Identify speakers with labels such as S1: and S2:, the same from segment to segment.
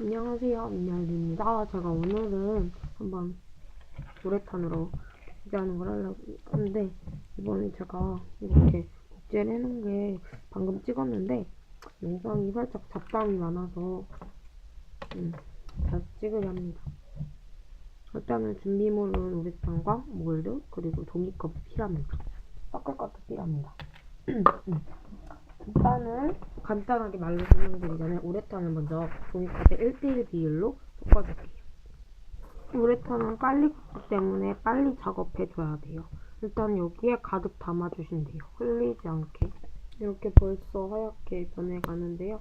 S1: 안녕하세요, 민열입니다. 제가 오늘은 한번 우레탄으로 복제하는 걸 하려고 하는데 이번에 제가 이렇게 복제를 해놓은 게 방금 찍었는데 영상이 살짝 잡담이 많아서 음, 다시 찍으려 합니다. 일단은 준비물은 우레탄과 몰드 그리고 종이컵이 필요합니다. 섞을 것도 필요합니다. 음. 일단은 간단하게 말로 설명드리자면 우레탄을 먼저 종이컵에 1대1 비율로 섞어줄게요. 우레탄은 빨리 굳기 때문에 빨리 작업해줘야 돼요. 일단 여기에 가득 담아주시면 돼요. 흘리지 않게. 이렇게 벌써 하얗게 변해가는데요.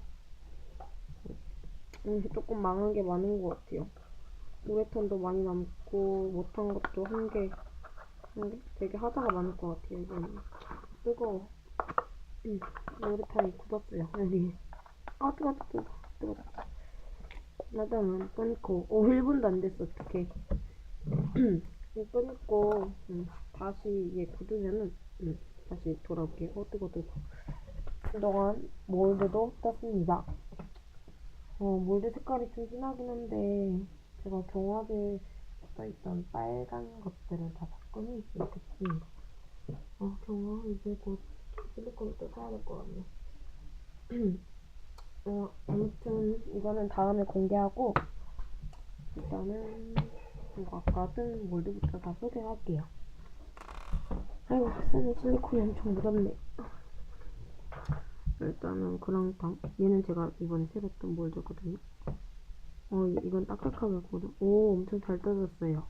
S1: 음, 조금 망한 게 많은 것 같아요. 우레탄도 많이 남고 못한 것도 한 개, 한 개? 되게 하자가 많을 것 같아요. 이거는 뜨거워. 음, 우레탄이 굳었어요. 여기. 아, 뜨거, 뜨거, 뜨거. 일단은 끊고, 오, 1분도 안 됐어, 어떡해. 이 끊고, 음, 다시 이게 굳으면은, 음, 다시 돌아올게요. 어, 뜨거, 뜨거. 그동안 몰드도 떴습니다. 어, 몰드 색깔이 좀 진하긴 한데, 제가 경화제에 써있던 빨간 것들을 다 샀더니, 이렇게 씁니다. 어, 경화, 이제 곧 실리콘을 또 사야 될 것 같네. 어, 아무튼 이거는 다음에 공개하고 일단은 이거 아까 쓴 몰드부터 다 소개할게요. 아이고 손에 실리콘이 엄청 묻었네. 일단은 그랑탕 얘는 제가 이번에 새로 떤 몰드거든요. 어 이- 이건 딱딱하게 고오 엄청 잘 떠졌어요.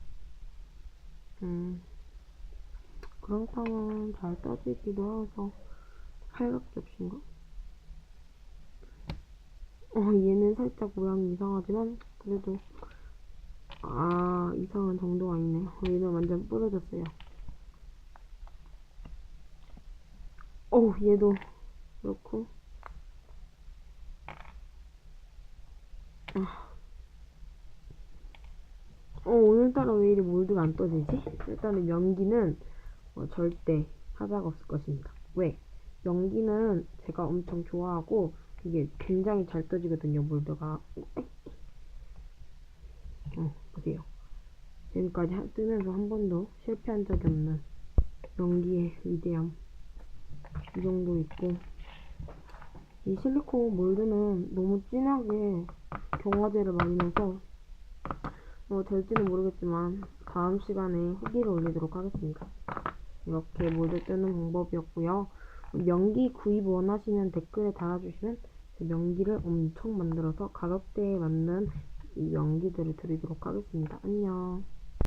S1: 음 그랑탕은 잘 떠지기도 해서 팔각 접시인가? 어, 얘는 살짝 모양이 이상하지만, 그래도, 아, 이상한 정도가 아니네요. 어, 얘는 완전 부러졌어요. 어우, 얘도, 그렇고. 아. 어, 오늘따라 왜 이리 몰드가 안 떠지지? 일단은 연기는 어, 절대 하자가 없을 것입니다. 왜? 연기는 제가 엄청 좋아하고 이게 굉장히 잘 떠지거든요 몰드가. 어 보세요? 지금까지 하- 뜨면서 한 번도 실패한 적이 없는 연기의 위대함. 이 정도 있고. 이 실리콘 몰드는 너무 진하게 경화제를 많이 넣어서 어, 될지는 모르겠지만 다음 시간에 후기를 올리도록 하겠습니다. 이렇게 몰드 뜨는 방법이었고요. 명기 구입 원하시는 댓글에 달아주시면 제 명기를 엄청 만들어서 가격대에 맞는 이 명기들을 드리도록 하겠습니다. 안녕.